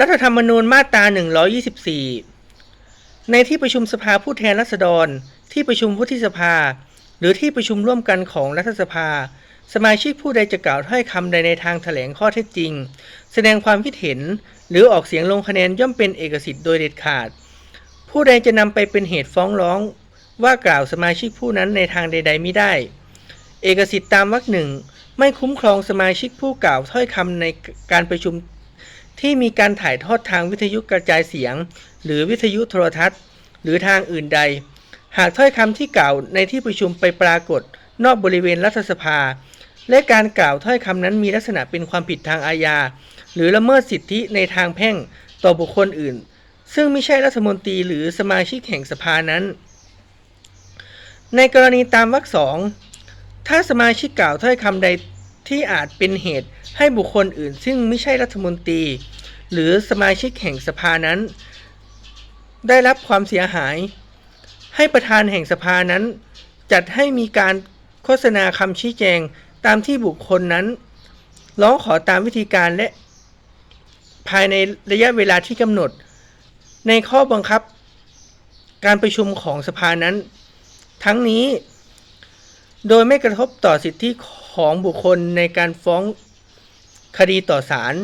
รัฐธรรมนูญมาตรา 124 ในที่ประชุมสภาผู้แทนราษฎร ที่ประชุมวุฒิสภา หรือที่ประชุมร่วมกันของรัฐสภา สมาชิกผู้ใดจะกล่าวถ้อยคำใดในทางแถลงข้อเท็จจริง แสดงความคิดเห็น หรือออกเสียงลงคะแนนย่อมเป็นเอกสิทธิ์โดยเด็ดขาด ผู้ใดจะนำไปเป็นเหตุฟ้องร้อง ว่ากล่าวสมาชิกผู้นั้นในทางใด ๆ ไม่ได้ เอกสิทธิ์ตามวรรคหนึ่งไม่คุ้มครองสมาชิกผู้กล่าวถ้อยคำในการประชุม ที่มีการถ่ายทอดทางวิทยุกระจายเสียง หรือวิทยุโทรทัศน์ หรือทางอื่นใด หากถ้อยคำที่กล่าวในที่ประชุมไปปรากฏ นอกบริเวณรัฐสภา และการกล่าวถ้อยคำนั้นมีลักษณะเป็นความผิดทางอาญา หรือละเมิดสิทธิในทางแพ่งต่อบุคคลอื่น ซึ่งไม่ใช่รัฐมนตรีหรือสมาชิกแห่งสภานั้น ในกรณีตามวรรคสองถ้าสมาชิกกล่าวถ้อยคำใด ที่อาจเป็นเหตุให้บุคคลอื่น ซึ่งไม่ใช่รัฐมนตรี หรือสมาชิกแห่งสภานั้น ได้รับความเสียหาย ให้ประธานแห่งสภานั้น จัดให้มีการโฆษณาคำชี้แจงตามที่บุคคลนั้น ร้องขอตามวิธีการและ ภายในระยะเวลาที่กำหนด ในข้อบังคับ การประชุมของสภานั้น ทั้งนี้ โดยไม่กระทบต่อสิทธิของบุคคลในการฟ้องคดีต่อศาล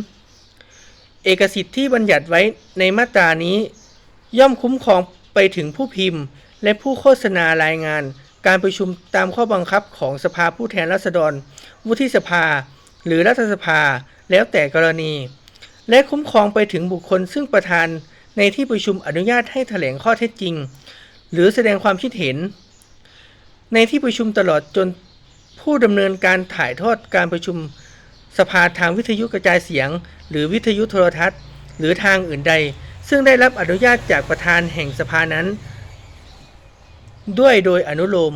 เอกสิทธิ์ที่บัญญัติไว้ในมาตรานี้ ย่อมคุ้มครองไปถึงผู้พิมพ์ และผู้โฆษณารายงาน การประชุมตามข้อบังคับของสภาผู้แทนราษฎร วุฒิสภา หรือรัฐสภาแล้วแต่กรณี และคุ้มครองไปถึงบุคคลซึ่งประธานในที่ประชุมอนุญาตให้แถลงข้อเท็จจริง หรือแสดงความคิดเห็น ในที่ประชุมตลอดจนผู้ดำเนินการถ่ายทอดการประชุมสภาทางวิทยุกระจายเสียง หรือวิทยุโทรทัศน์ หรือทางอื่นใด ซึ่งได้รับอนุญาตจากประธานแห่งสภานั้น ด้วยโดยอนุโลม